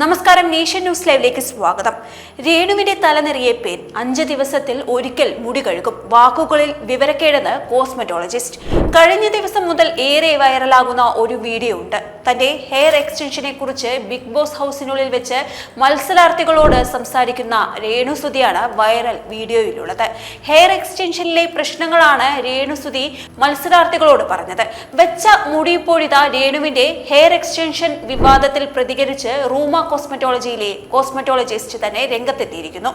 നമസ്കാരം nation news ലൈവിലേക്ക് സ്വാഗതം. രേണുവിന്റെ തലനിറിയെ പേൻ അഞ്ച് ദിവസത്തിൽ ഒരിക്കൽ മുടി കഴുകും. വാക്കുകളിൽ വിവരക്കേടെന്ന് കോസ്മെറ്റോളജിസ്റ്റ്. കഴിഞ്ഞ ദിവസം മുതൽ ഏറെ വൈറലാകുന്ന ഒരു വീഡിയോ ഉണ്ട് തന്റെ ഹെയർ എക്സ്റ്റൻഷനെ കുറിച്ച് ബിഗ് ബോസ് ഹൗസിനുള്ളിൽ വെച്ച് മത്സരാർത്ഥികളോട് സംസാരിക്കുന്ന രേണുസുതിയാണ് വൈറൽ വീഡിയോയിലുള്ളത് ഹെയർ എക്സ്റ്റൻഷനിലെ പ്രശ്നങ്ങളാണ് രേണുസുതി മത്സരാർത്ഥികളോട് പറഞ്ഞത്. വെച്ച മുടിയിപ്പോഴിത രേണുവിന്റെ ഹെയർ എക്സ്റ്റൻഷൻ വിവാദത്തിൽ പ്രതികരിച്ച് റൂമ കോസ്മെറ്റോളജിയിലെ കോസ്മെറ്റോളജിസ്റ്റ് തന്നെ രംഗത്തെത്തിയിരിക്കുന്നു.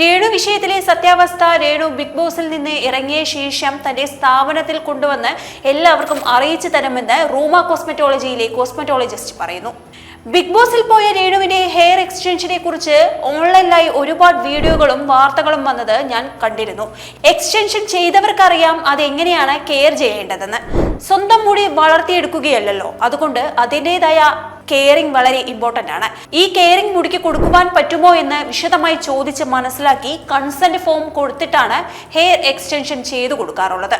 രേണു വിഷയത്തിലെ സത്യാവസ്ഥ രേണു ബിഗ് ബോസിൽ നിന്ന് ഇറങ്ങിയ ശേഷം തന്റെ സ്ഥാപനത്തിൽ കൊണ്ടുവന്ന് എല്ലാവർക്കും അറിയിച്ചു തരുമെന്ന് റൂമ കോസ്മെറ്റോളജിയിലെ കോസ്മെറ്റോളജിസ്റ്റ് പറയുന്നു. ബിഗ് ബോസിൽ പോയ രേണുവിന്റെ ഹെയർ എക്സ്റ്റൻഷനെ കുറിച്ച് ഓൺലൈനിലായി ഒരുപാട് വീഡിയോകളും വാർത്തകളും വന്നത് ഞാൻ കണ്ടിരുന്നു. എക്സ്റ്റൻഷൻ ചെയ്തവർക്കറിയാം അതെങ്ങനെയാണ് കെയർ ചെയ്യേണ്ടതെന്ന്. സ്വന്തം മുടി വളർത്തിയെടുക്കുകയല്ലല്ലോ. അതുകൊണ്ട് അതിന്റെതായ കെയറിംഗ് വളരെ ഇമ്പോർട്ടന്റ് ആണ്. ഈ കെയറിംഗ് മുടിക്ക് കൊടുക്കുവാൻ പറ്റുമോ എന്ന് വിശദമായി ചോദിച്ച് മനസ്സിലാക്കി കൺസെന്റ് ഫോം കൊടുത്തിട്ടാണ് ഹെയർ എക്സ്റ്റൻഷൻ ചെയ്തു കൊടുക്കാറുള്ളത്.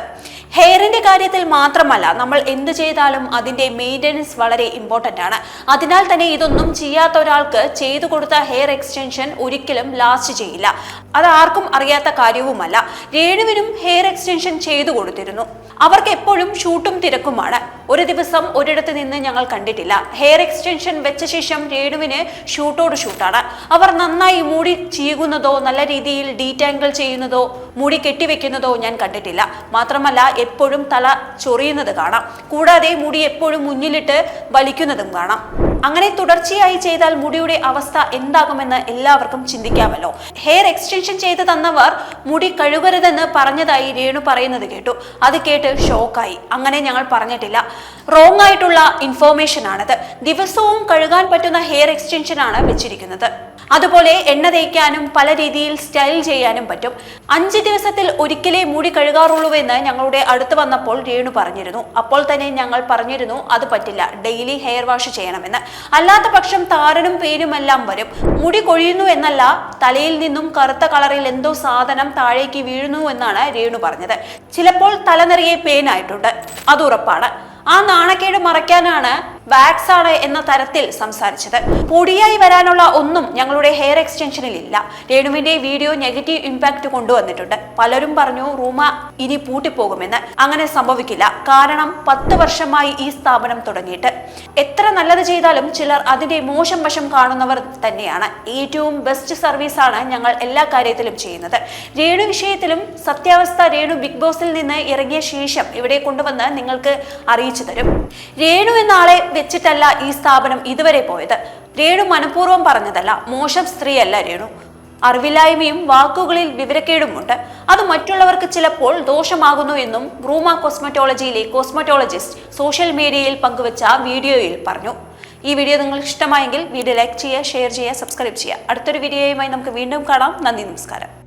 ഹെയറിന്റെ കാര്യത്തിൽ മാത്രമല്ല നമ്മൾ എന്ത് ചെയ്താലും അതിന്റെ മെയിന്റനൻസ് വളരെ ഇമ്പോർട്ടന്റ് ആണ്. അതിനാൽ തന്നെ ഇതൊന്നും ചെയ്യാത്ത ഒരാൾക്ക് ചെയ്തു കൊടുത്ത ഹെയർ എക്സ്റ്റൻഷൻ ഒരിക്കലും ലാസ്റ്റ് ചെയ്യില്ല. അത് ആർക്കും അറിയാത്ത കാര്യവുമല്ല. രേണുവിനും ഹെയർ എക്സ്റ്റൻഷൻ ചെയ്തു കൊടുത്തിരുന്നു. അവർക്ക് എപ്പോഴും ഷൂട്ടും തിരക്കുമാണ്. ഒരു ദിവസം ഒരിടത്ത് നിന്ന് ഞങ്ങൾ കണ്ടിട്ടില്ല. ഹെയർ എക്സ്റ്റൻഷൻ വെച്ച ശേഷം രേണുവിന് ഷൂട്ടോട് ഷൂട്ടാണ് അവർ നന്നായി മുടി ചീകുന്നതോ നല്ല രീതിയിൽ ഡീറ്റാങ്കിൾ ചെയ്യുന്നതോ മുടി കെട്ടിവെക്കുന്നതോ ഞാൻ കണ്ടിട്ടില്ല. മാത്രമല്ല എപ്പോഴും തല ചൊറിയുന്നത് കാണാം. കൂടാതെ മുടി എപ്പോഴും മുന്നിലിട്ട് വലിക്കുന്നതും കാണാം. അങ്ങനെ തുടർച്ചയായി ചെയ്താൽ മുടിയുടെ അവസ്ഥ എന്താകുമെന്ന് എല്ലാവർക്കും ചിന്തിക്കാമല്ലോ. ഹെയർ എക്സ്റ്റൻഷൻ ചെയ്ത് തന്നവർ മുടി കഴുകരുതെന്ന് പറഞ്ഞതായി രേണു പറയുന്നത് കേട്ടു. അത് കേട്ട് ഷോക്കായി. അങ്ങനെ ഞങ്ങൾ പറഞ്ഞിട്ടില്ല. റോങ് ആയിട്ടുള്ള ഇൻഫോർമേഷൻ ആണത്. ദിവസവും കഴുകാൻ പറ്റുന്ന ഹെയർ എക്സ്റ്റൻഷൻ ആണ് വെച്ചിരിക്കുന്നത്. അതുപോലെ എണ്ണ തേക്കാനും പല രീതിയിൽ സ്റ്റൈൽ ചെയ്യാനും പറ്റും. അഞ്ച് ദിവസത്തിൽ ഒരിക്കലേ മുടി കഴുകാറുള്ളൂ എന്ന് ഞങ്ങളുടെ അടുത്ത് വന്നപ്പോൾ രേണു പറഞ്ഞിരുന്നു. അപ്പോൾ തന്നെ ഞങ്ങൾ പറഞ്ഞിരുന്നു അത് പറ്റില്ല ഡെയിലി ഹെയർ വാഷ് ചെയ്യണമെന്ന്. അല്ലാത്ത പക്ഷം താരനും പേരുമെല്ലാം വരും. മുടി കൊഴിയുന്നു എന്നല്ല തലയിൽ നിന്നും കറുത്ത കളറിൽ എന്തോ സാധനം താഴേക്ക് വീഴുന്നു എന്നാണ് രേണു പറഞ്ഞത്. ചിലപ്പോൾ തലനിറയെ പെയിനായിട്ടുണ്ട് അത് ഉറപ്പാണ്. ആ നാണക്കേട് മറയ്ക്കാനാണ് വാക്സ് ആണ് എന്ന തരത്തിൽ സംസാരിച്ചത്. പൊടിയായി വരാനുള്ള ഒന്നും ഞങ്ങളുടെ ഹെയർ എക്സ്റ്റൻഷനിൽ ഇല്ല. രേണുവിന്റെ വീഡിയോ നെഗറ്റീവ് ഇമ്പാക്ട് കൊണ്ടുവന്നിട്ടുണ്ട്. പലരും പറഞ്ഞു റൂമ ഇനി പൂട്ടിപ്പോകുമെന്ന്. അങ്ങനെ സംഭവിക്കില്ല. കാരണം പത്ത് വർഷമായി ഈ സ്ഥാപനം തുടങ്ങിയിട്ട്. എത്ര നല്ലത് ചെയ്താലും ചിലർ അതിന്റെ മോശം വശം കാണുന്നവർ തന്നെയാണ്. ഏറ്റവും ബെസ്റ്റ് സർവീസ് ആണ് ഞങ്ങൾ എല്ലാ കാര്യത്തിലും ചെയ്യുന്നത്. രേണു വിഷയത്തിലും സത്യാവസ്ഥ രേണു ബിഗ് ബോസിൽ നിന്ന് ഇറങ്ങിയ ശേഷം ഇവിടെ കൊണ്ടുവന്ന് നിങ്ങൾക്ക് അറിയിച്ചു തരും. രേണു എന്ന ആളെ വെച്ചിട്ടല്ല ഈ സ്ഥാപനം ഇതുവരെ പോയത്. രേണു മനഃപൂർവം പറഞ്ഞതല്ല മോശം സ്ത്രീയല്ല രേണു. അറിവില്ലായ്മയും വാക്കുകളിൽ വിവരക്കേടുമുണ്ട്. അത് മറ്റുള്ളവർക്ക് ചിലപ്പോൾ ദോഷമാകുന്നു എന്നും റൂമ കോസ്മറ്റോളജിയിലെ കോസ്മറ്റോളജിസ്റ്റ് സോഷ്യൽ മീഡിയയിൽ പങ്കുവച്ച വീഡിയോയിൽ പറഞ്ഞു. ഈ വീഡിയോ നിങ്ങൾക്ക് ഇഷ്ടമായെങ്കിൽ വീഡിയോ ലൈക്ക് ചെയ്യുക ഷെയർ ചെയ്യുക സബ്സ്ക്രൈബ് ചെയ്യുക. അടുത്തൊരു വീഡിയോയുമായി നമുക്ക് വീണ്ടും കാണാം. നന്ദി നമസ്കാരം.